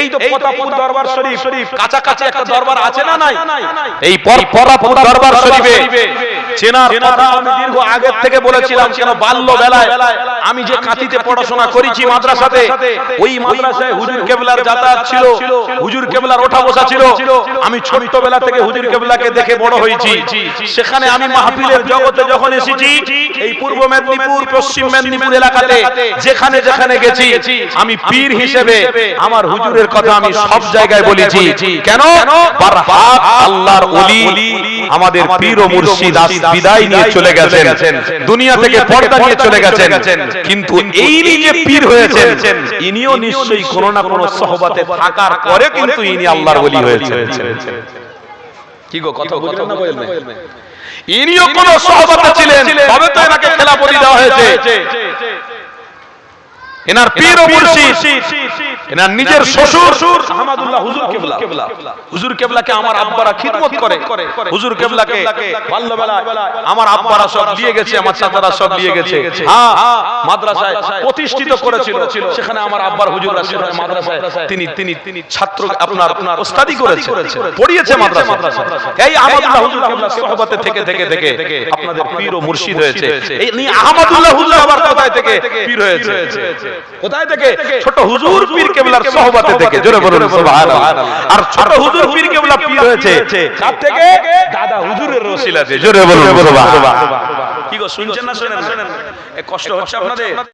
এই তো প্রতাপপুর দরবার শরীফ। কাছাকাছি একটা দরবার আছে না নাই? এই পর পরাপুর দরবার শরীফে। চেনার কথা আমি দীর্ঘ আগের থেকে বলেছিলাম কেন বাল্য বেলায় আমি যে কাঁথিতে পড়াশোনা করেছি মাদ্রাসাতে ওই মাদ্রাসায় হুজুর কেবলার যাতায়াত ছিল হুজুর কেবলার ওঠা বসা ছিল আমি ছোটবেলা থেকে হুজুর কেবলাকে দেখে বড় হয়েছি। সেখানে আমি মাহফিলের জগতে যখন এসেছি এই পূর্ব মেদিনীপুর পশ্চিম মেদিনীপুর এলাকাতে যেখানে যেখানে গেছি আমি পীর হিসেবে আমার হুজুরের কথা আমি সব জায়গায় বলেছি। কেন? আল্লাহর ওলি আমাদের পীর ও মুর্শিদ আজ বিদায় নিয়ে চলে গেছেন দুনিয়া থেকে পর্দা নিয়ে চলে গেছেন। কিন্তু এই যে পীর হয়েছেন ইনিও নিশ্চয়ই কোনো না কোনো সহবাতে থাকার পরে কিন্তু ইনি আল্লাহর ওলি হয়েছেন। কি গো কথা বলবেন না বলবেন ইনিও কোন সহবাতে ছিলেন তবে তো এনাকে খেলাপতি দেওয়া হয়েছে। এনার পীর ও মুর্শিদ এনার নিজের শ্বশুর আহমদুল্লাহ হুজুর কেবলা। হুজুর কেবলাকে আমার আব্বারা খিদমত করে। হুজুর কেবলাকে বাল্যবেলায় আমার আব্বারা সব দিয়ে গেছে আমার চাচারা সব দিয়ে গেছে। হ্যাঁ মাদ্রাসায় প্রতিষ্ঠিত করেছিল। সেখানে আমার আব্বার হুজুররা সেখানে মাদ্রাসায়। তিনি তিনি তিনি ছাত্র আপনার আপনার ওস্তাদি করেছে। পড়িয়েছে মাদ্রাসায়। এই আহমদুল্লাহ হুজুর কেবলা সহবতে থেকে থেকে থেকে আপনাদের পীর ও মুর্শিদ হয়েছে। এই আহমদুল্লাহ হুজুর আবার কোথায় থেকে পীর হয়েছে কোথায় থেকে? ছোট হুজুর পীর কেবলার সহবতে থেকে। জোরে বলুন সুবহানাল্লাহ। আর ছোট হুজুর পীর কেবলা পীর হয়েছে কার থেকে দাদা হুজুরের রসিলাতে। জোরে বলুন সুবহানাল্লাহ। কি গো শুনছেন না শুনেন কষ্ট হচ্ছে আপনাদের?